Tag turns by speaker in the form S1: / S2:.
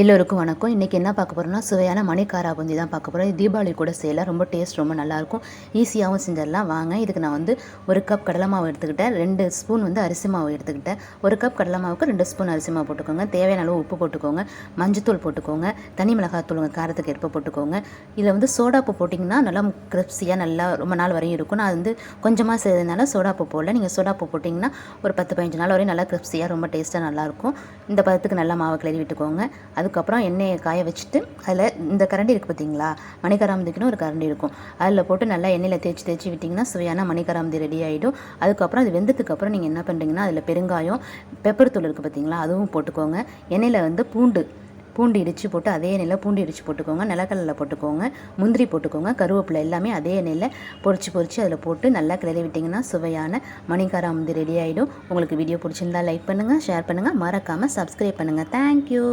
S1: எல்லோருக்கும் வணக்கம். இன்றைக்கி என்ன பார்க்க போகிறோம்னா சுவையான மணிக்காரா பூந்தி தான் பார்க்க போகிறோம் தீபாவளி கூட செய்யலாம். ரொம்ப டேஸ்ட் ரொம்ப நல்லாயிருக்கும். ஈஸியாகவும் செஞ்சிடலாம். வாங்க இதுக்கு நான் வந்து ஒரு கப் கடலை மாவு எடுத்துக்கிட்டேன். ரெண்டு ஸ்பூன் வந்து அரிசி மாவு எடுத்துக்கிட்டேன். ஒரு கப் கடலை மாவுக்கு ரெண்டு ஸ்பூன் அரிசி மாவு போட்டுக்கோங்க. தேவையான அளவு உப்பு போட்டுக்கோங்க. மஞ்சத்தூள் போட்டுக்கோங்க. தனி மிளகாத்தூள் உங்கள் காரத்துக்கு ஏற்ப போட்டுக்கோங்க. இதில் வந்து சோடாப்பு போட்டிங்கன்னா நல்லா கிரிப்ஸியாக நல்லா ரொம்ப நாள் வரையும் இருக்கும். நான் வந்து கொஞ்சமாக செய்யறதுனால சோடாப்பு போடல. நீங்கள் சோடாப்பு போட்டிங்கன்னா ஒரு பத்து பதினஞ்சு நாள் வரையும் நல்லா கிரிப்ஸியாக ரொம்ப டேஸ்ட்டாக நல்லாயிருக்கும். இந்த பதத்துக்கு நல்லா மாவு கிளறி விட்டுக்கோங்க. அதுக்கப்புறம் எண்ணெயை காய வச்சுட்டு அதில் இந்த கரண்டி இருக்குது பார்த்தீங்களா மணிக்கராமந்திக்குன்னு ஒரு கரண்டி இருக்கும். அதில் போட்டு நல்லா எண்ணெயில் தேய்ச்சி தேய்ச்சி விட்டிங்கன்னா சுவையான மணிக்கராமந்தி ரெடி ஆகிடும் அதுக்கப்புறம் அது வெந்ததுக்கப்புறம் நீங்கள் என்ன பண்ணுறீங்கன்னா அதில் பெருங்காயம் பெப்பர் தூள் இருக்குது பார்த்தீங்களா அதுவும் போட்டுக்கோங்க. எண்ணெயில் வந்து பூண்டு பூண்டு இடித்து போட்டு அதே எண்ணெயில் பூண்டு இடித்து போட்டுக்கோங்க. நிலக்கடலில் போட்டுக்கோங்க. முந்திரி போட்டுக்கோங்க. கருவேப்பிலை எல்லாமே அதே எண்ணெயில் பொறிச்சு பொறிச்சு அதில் போட்டு நல்லா கிளறி விட்டிங்கன்னா சுவையான மணிக்காராமந்தி ரெடி ஆகிடும் உங்களுக்கு வீடியோ பிடிச்சிருந்தா லைக் பண்ணுங்கள் ஷேர் பண்ணுங்கள் மறக்காமல் சப்ஸ்கிரைப் பண்ணுங்கள் தேங்க்யூ